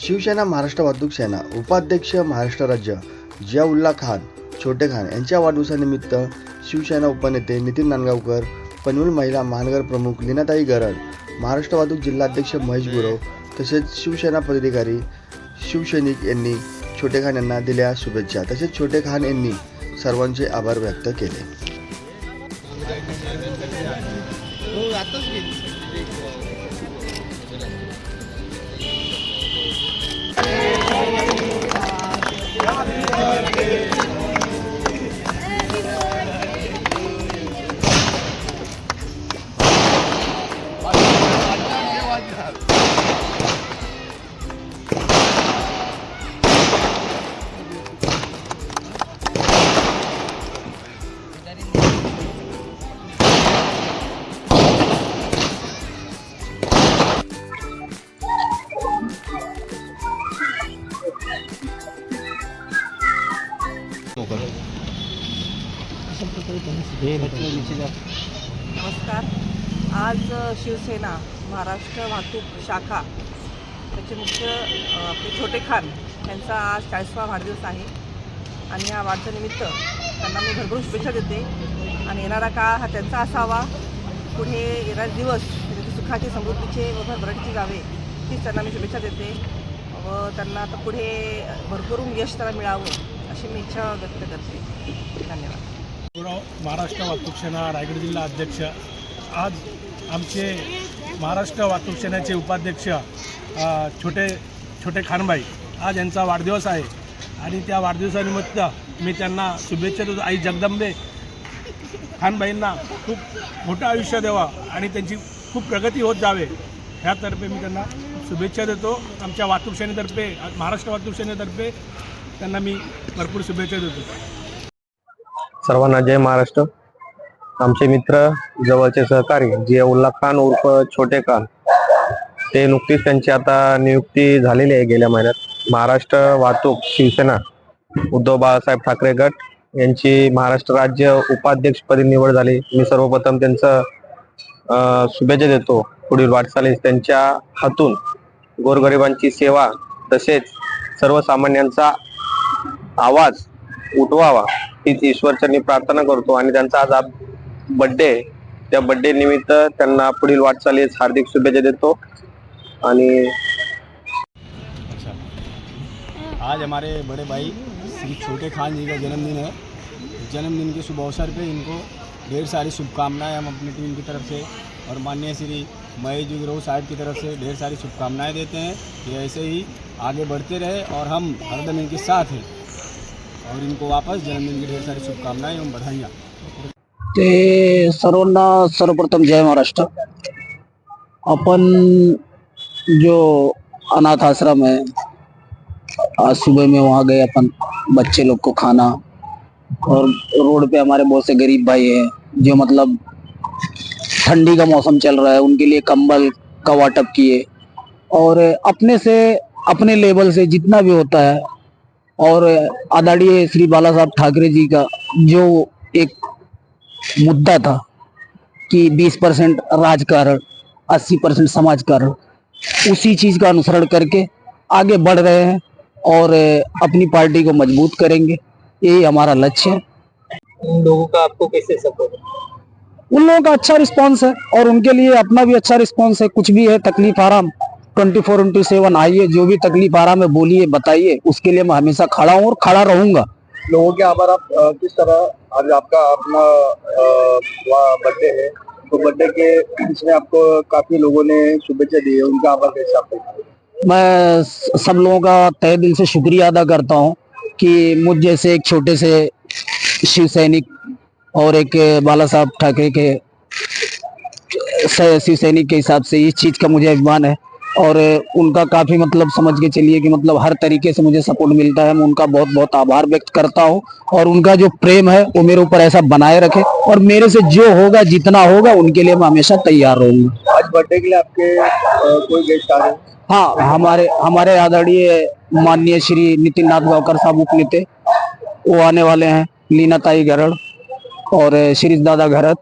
शिवसेना महाराष्ट्र वाहतूक सेना उपाध्यक्ष महाराष्ट्र राज्य जियाउल्ला खान छोटे खान यांच्या वाढदिवसानिमित्त शिवसेना उपनेते नितीन नांदगावकर पनवेल महिला महानगर प्रमुख लीनाताई गरड महाराष्ट्र वाहतूक जिल्हाध्यक्ष महेश गुरव तसेच शिवसेना पदाधिकारी शिवसैनिक यांनी छोटे खान यांना दिल्या शुभेच्छा. तसेच छोटे खान यांनी सर्वांचे आभार व्यक्त केले. हो, Happy birthday नमस्कार. आज शिवसेना महाराष्ट्र वाहतूक शाखा त्याचे मुख्य आपले छोटे खान यांचा आज चाळीसवा वाढदिवस आहे. आणि या वाढदिवसानिमित्त त्यांना मी भरपूर शुभेच्छा देते. आणि येणारा काळ हा त्यांचा असावा. पुढे येणारे दिवस त्यांचे सुखाचे समृद्धीचे व भरभराटीचे जावे तीच त्यांना मी शुभेच्छा देते. व त्यांना आता पुढे भरभरून यश त्याला मिळावं अशी मी इच्छा व्यक्त करते. धन्यवाद. महाराष्ट्र वाहतूक सेना रायगड जिल्हा अध्यक्ष. आज आमचे महाराष्ट्र वाहतूक सेनेचे उपाध्यक्ष छोटे छोटे खानबाई आज यांचा वाढदिवस आहे. आणि त्या वाढदिवसानिमित्त मी त्यांना शुभेच्छा देतो. आई जगदंबे खानबाईंना खूप मोठं आयुष्य द्यावं आणि त्यांची खूप प्रगती होत जावे ह्यातर्फे मी त्यांना शुभेच्छा देतो. आमच्या वाहतूक सेनेतर्फे महाराष्ट्र वाहतूक सेनेतर्फे त्यांना मी भरपूर शुभेच्छा देतो. सर्वांना जय महाराष्ट्र. आमचे मित्र जवळचे सहकारी जे उल्ला खान उर्फ छोटे खान ते नुकतीच त्यांची आता नियुक्ती झालेली आहे गेल्या महिन्यात. महाराष्ट्र वाहतूक शिवसेना उद्धव बाळासाहेब ठाकरे गट यांची महाराष्ट्र राज्य उपाध्यक्षपदी निवड झाली. मी सर्वप्रथम त्यांचं शुभेच्छा देतो. पुढील वाटचालीस त्यांच्या हातून. गोरगरिबांची सेवा तसेच सर्वसामान्यांचा आवाज उठवावा. हीच ईश्वरचरणी प्रार्थना करतो आणि त्यांचा आज बड्डे त्या बड्डे निमित्त त्यांना पुढील वाटचालीस हार्दिक शुभेच्छा देतो. आणि आज हमारे बड़े भाई श्री छोटे खान जी का जन्मदिन है। जन्मदिन के शुभ अवसर पे इनको ढेर सारी शुभकामनाएँ हम अपनी टीम की तरफ़ से और माननीय श्री महेश गिरोह साहब की तरफ़ से ढेर सारी शुभकामनाएँ देते हैं। कि ऐसे ही आगे बढ़ते रहे और हम हरदम इनके साथ हैं। और इनको वापस जन्मदिन की ढेर सारी शुभकामनाएँ एवं बधाइयाँ। ते सर्वांना सर्वप्रथम जय महाराष्ट्र. अपन जो अनाथ आश्रम है, आज सुबह में वहाँ गए अपन, बच्चे लोग को खाना। और रोड पे हमारे बहुत से गरीब भाई हैं, जो मतलब ठंडी का मौसम चल रहा है, उनके लिए कंबल का वाटअप किए। और अपने से, अपने लेवल से जितना भी होता है और आदरणीय श्री बाला साहब ठाकरे जी का जो एक मुद्दा था कि 20 परसेंट राजकारण 80 परसेंट समाजकारण उसी चीज़ का अनुसरण करके आगे बढ़ रहे हैं और अपनी पार्टी को मज़बूत करेंगे। यही हमारा लक्ष्य है। उन लोगों का आपको कैसे सपोर्ट उन लोगों का अच्छा रिस्पांस है और उनके लिए अपना भी अच्छा रिस्पांस है। कुछ भी है तकलीफ़ आराम। ट्वेंटी फोर इंटू सेवन आइए जो भी तकलीफ़ आ रहा है बोलिए बताइए उसके लिए मैं हमेशा खड़ा हूँ और खड़ा रहूँगा। लोगों के आभार आप किस तरह आज आपका अपना बर्थडे है? तो बर्थडे के इसमें आपको काफ़ी लोगों ने शुभेच्छा दी है उनका आभार कैसे आप मैं सब लोगों का तय दिल से शुक्रिया अदा करता हूँ कि मुझ जैसे एक छोटे से शिव सैनिक और एक बाला साहब ठाकरे के शिव सैनिक के हिसाब से इस चीज़ का मुझे अभिमान है। और उनका काफ़ी मतलब समझ के चलिए कि मतलब हर तरीके से मुझे सपोर्ट मिलता है। मैं उनका बहुत बहुत आभार व्यक्त करता हूँ और उनका जो प्रेम है वो मेरे ऊपर ऐसा बनाए रखे और मेरे से जो होगा जितना होगा उनके लिए मैं हमेशा तैयार रहूँगा। आज बर्थडे के लिए आपके कोई गेस्ट आ रहे हैं? हाँ हमारे हमारे आदरणीय माननीय श्री नितिन नाथ गावकर साहब उपनेते वो आने वाले हैं लीना ताई गरड़ और शिरीष दादा घरत